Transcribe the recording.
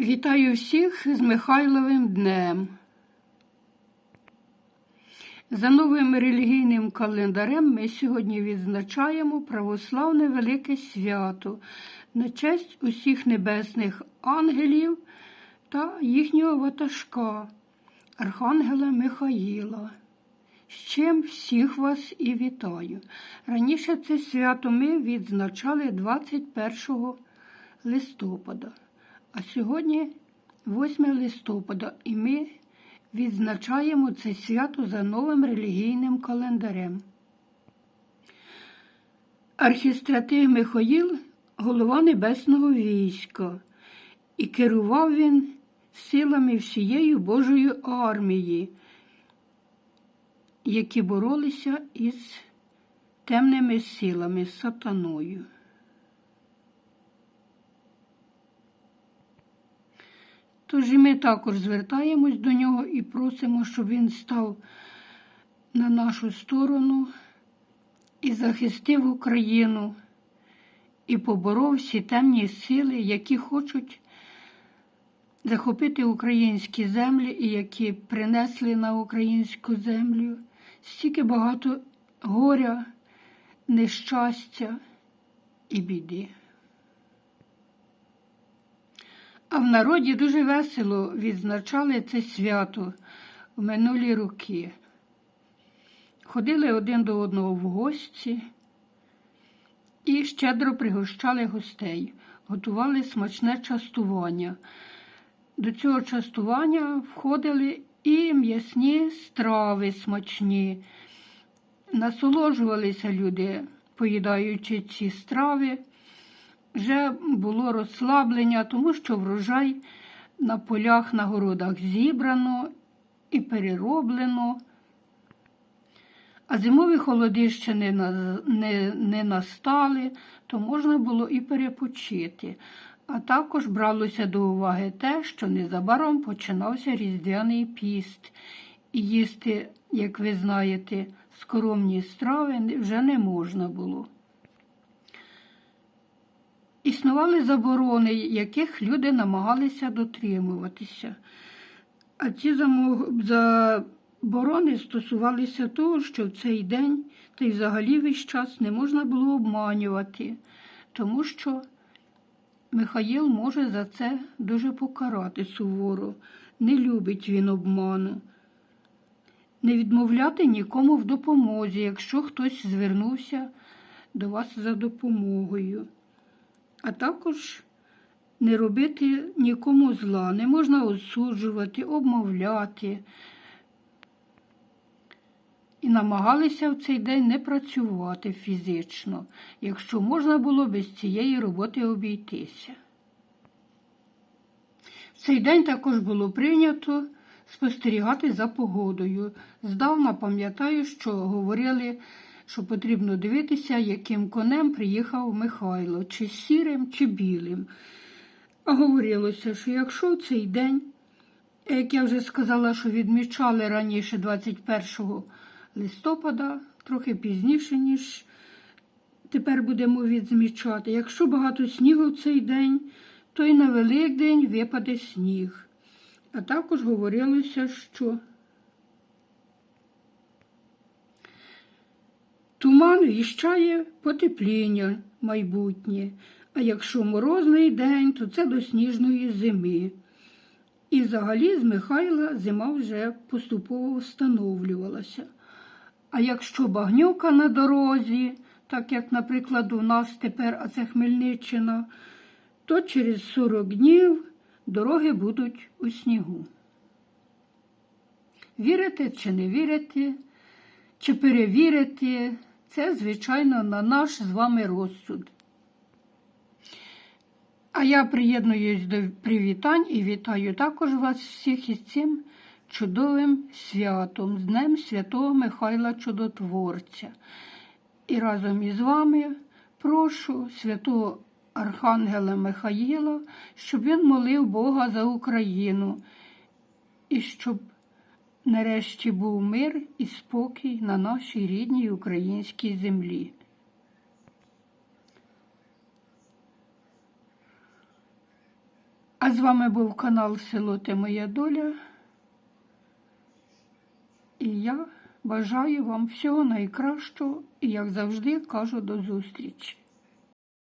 Вітаю всіх з Михайловим днем. За новим релігійним календарем ми сьогодні відзначаємо православне велике свято на честь усіх небесних ангелів та їхнього ватажка, Архангела Михаїла. З чим всіх вас і вітаю. Раніше це свято ми відзначали 21 листопада. А сьогодні 8 листопада, і ми відзначаємо це свято за новим релігійним календарем. Архістратиг Михаїл голова небесного війська, і керував він силами всієї Божої армії, які боролися із темними силами, сатаною. Тож і ми також звертаємось до нього і просимо, щоб він став на нашу сторону і захистив Україну, і поборов всі темні сили, які хочуть захопити українські землі і які принесли на українську землю стільки багато горя, нещастя і біди. А в народі дуже весело відзначали це свято в минулі роки. Ходили один до одного в гості і щедро пригощали гостей, готували смачне частування. До цього частування входили і м'ясні страви смачні. Насолоджувалися люди, поїдаючи ці страви вже було розслаблення, тому що врожай на полях, на городах зібрано і перероблено, а зимові холоди ще не, не, не настали, то можна було і перепочити. А також бралося до уваги те, що незабаром починався різдвяний піст, і їсти, як ви знаєте, скоромні страви вже не можна було. Існували заборони, яких люди намагалися дотримуватися. А ці заборони стосувалися того, що в цей день та й взагалі весь час не можна було обманювати, тому що Михаїл може за це дуже покарати суворо, не любить він обману. Не відмовляти нікому в допомозі, якщо хтось звернувся до вас за допомогою а також не робити нікому зла, не можна осуджувати, обмовляти. І намагалися в цей день не працювати фізично, якщо можна було без цієї роботи обійтися. В цей день також було прийнято спостерігати за погодою. Здавна пам'ятаю, що говорили що потрібно дивитися, яким конем приїхав Михайло, чи сірим, чи білим. А говорилося, що якщо в цей день, як я вже сказала, що відмічали раніше 21 листопада, трохи пізніше, ніж тепер будемо відмічати, якщо багато снігу в цей день, то й на Великдень випаде сніг. А також говорилося, що Туман віщає потепління майбутнє, а якщо морозний день, то це до сніжної зими. І взагалі з Михайла зима вже поступово встановлювалася. А якщо багнюка на дорозі, так як, наприклад, у нас тепер, а це Хмельниччина, то через 40 днів дороги будуть у снігу. Вірите чи не вірите, чи перевірите, це, звичайно, на наш з вами розсуд. А я приєднуюсь до привітань і вітаю також вас всіх із цим чудовим святом, з Днем Святого Михайла Чудотворця. І разом із вами прошу святого Архангела Михаїла, щоб він молив Бога за Україну і щоб нарешті був мир і спокій на нашій рідній українській землі. А з вами був канал Село Те Моя Доля. І я бажаю вам всього найкращого і, як завжди, кажу до зустрічі.